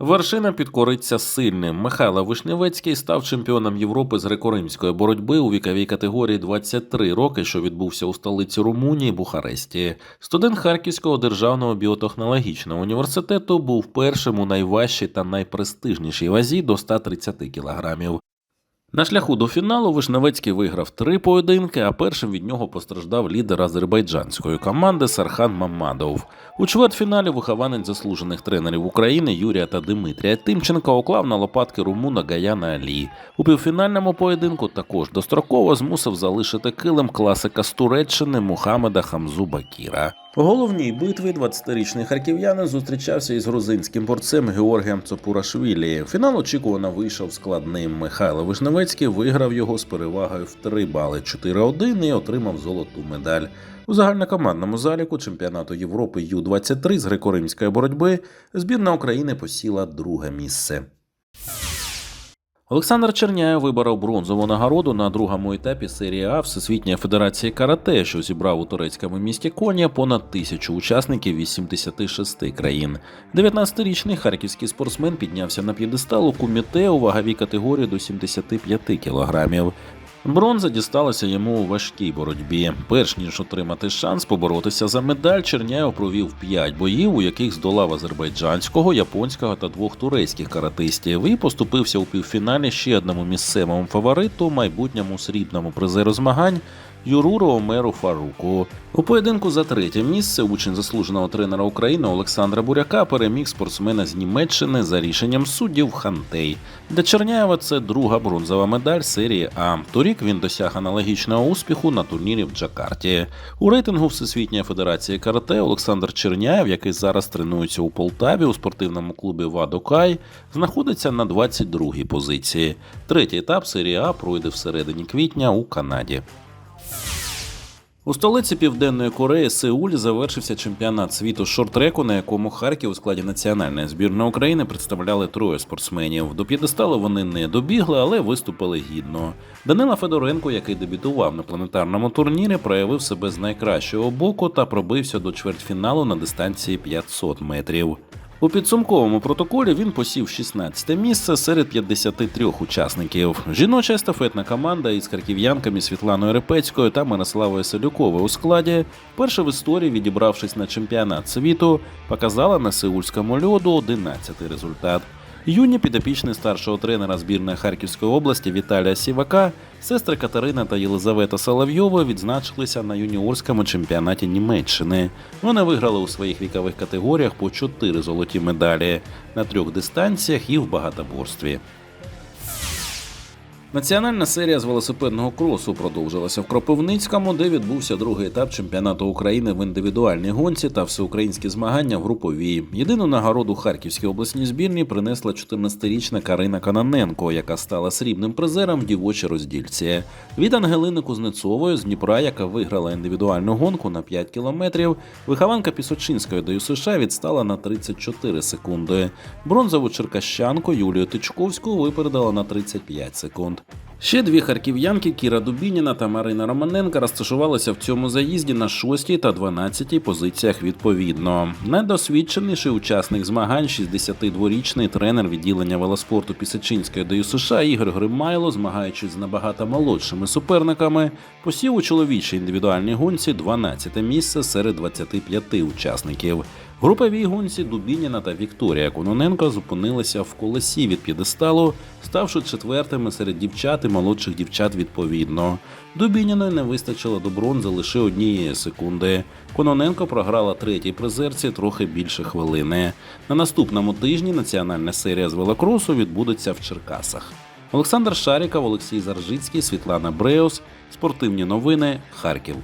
Вершина підкориться сильним. Михайло Вишневецький став чемпіоном Європи з греко-римської боротьби у віковій категорії 23 роки, що відбувся у столиці Румунії Бухаресті. Студент Харківського державного біотехнологічного університету був першим у найважчій та найпрестижнішій вазі до 130 кілограмів. На шляху до фіналу Вишневецький виграв три поєдинки, а першим від нього постраждав лідер азербайджанської команди Сархан Мамадов. У чвертьфіналі вихованець заслужених тренерів України Юрія та Дмитрія Тимченка уклав на лопатки румуна Гаяна Алі. У півфінальному поєдинку також достроково змусив залишити килим класика з Туреччини Мухаммеда Хамзу Бакіра. У головній битві 20-річний харків'янин зустрічався із грузинським борцем Георгієм Цопурашвілі. Фінал очікувано вийшов складним. Михайло Вишневецький виграв його з перевагою в 3 бали 4-1 і отримав золоту медаль. У загальнокомандному заліку чемпіонату Європи Ю-23 з греко-римської боротьби збірна України посіла друге місце. Олександр Черняєв виборов бронзову нагороду на другому етапі серії А Всесвітньої Федерації карате, що зібрав у турецькому місті Конія понад тисячу учасників із 76 країн. 19-річний харківський спортсмен піднявся на п'єдестал у куміте у ваговій категорії до 75 кілограмів. Бронза дісталася йому у важкій боротьбі. Перш ніж отримати шанс поборотися за медаль, Черняєв провів 5 боїв, у яких здолав азербайджанського, японського та двох турецьких каратистів, і поступився у півфіналі ще одному місцевому фавориту, майбутньому срібному призеру змагань. Юруру Омеру Фаруку у поєдинку за третє місце учень заслуженого тренера України Олександра Буряка переміг спортсмена з Німеччини за рішенням суддів Хантей. Для Черняєва це друга бронзова медаль серії А. Торік він досяг аналогічного успіху на турнірі в Джакарті. У рейтингу Всесвітньої Федерації карате Олександр Черняєв, який зараз тренується у Полтаві у спортивному клубі Вадокай, знаходиться на 22-й позиції. Третій етап серії А пройде всередині квітня у Канаді. У столиці Південної Кореї Сеулі завершився чемпіонат світу шорт-треку, на якому Харків у складі національної збірної України представляли троє спортсменів. До п'єдесталу вони не добігли, але виступили гідно. Данила Федоренко, який дебютував на планетарному турнірі, проявив себе з найкращого боку та пробився до чвертьфіналу на дистанції 500 метрів. У підсумковому протоколі він посів 16 місце серед 53 учасників. Жіноча естафетна команда із харків'янками Світланою Репецькою та Мирославою Селюковою у складі, перша в історії, відібравшись на чемпіонат світу, показала на сеульському льоду 11 результат. Юні підопічні старшого тренера збірної Харківської області Віталія Сівака, сестри Катерина та Єлизавета Соловйова відзначилися на юніорському чемпіонаті Німеччини. Вони виграли у своїх вікових категоріях по чотири золоті медалі на трьох дистанціях і в багатоборстві. Національна серія з велосипедного кросу продовжилася в Кропивницькому, де відбувся другий етап чемпіонату України в індивідуальній гонці та всеукраїнські змагання в груповій. Єдину нагороду Харківській обласній збірні принесла 14-річна Карина Каноненко, яка стала срібним призером в дівочій роздільці. Від Ангелини Кузнецової з Дніпра, яка виграла індивідуальну гонку на 5 кілометрів, вихованка Пісочинської до США відстала на 34 секунди. Бронзову черкащанку Юлію Тичковську випередила на 35 секунд. 감사합니다. Ще дві харків'янки Кіра Дубініна та Марина Романенка розташувалися в цьому заїзді на 6 та 12 позиціях відповідно. Найдосвідченіший учасник змагань, 62-річний тренер відділення велоспорту Пісачинської до США Ігор Гримайло, змагаючись з набагато молодшими суперниками, посів у чоловічій індивідуальній гонці 12 місце серед 25 учасників. В груповій гонці Дубініна та Вікторія Кононенко зупинилися в колесі від п'єдесталу, ставши четвертими серед дівчат молодших дівчат відповідно. Дубініної не вистачило до бронзи лише однієї секунди. Кононенко програла третій призерці трохи більше хвилини. На наступному тижні національна серія з велокросу відбудеться в Черкасах. Олександр Шаріков, Олексій Заржицький, Світлана Бреус. Спортивні новини. Харків.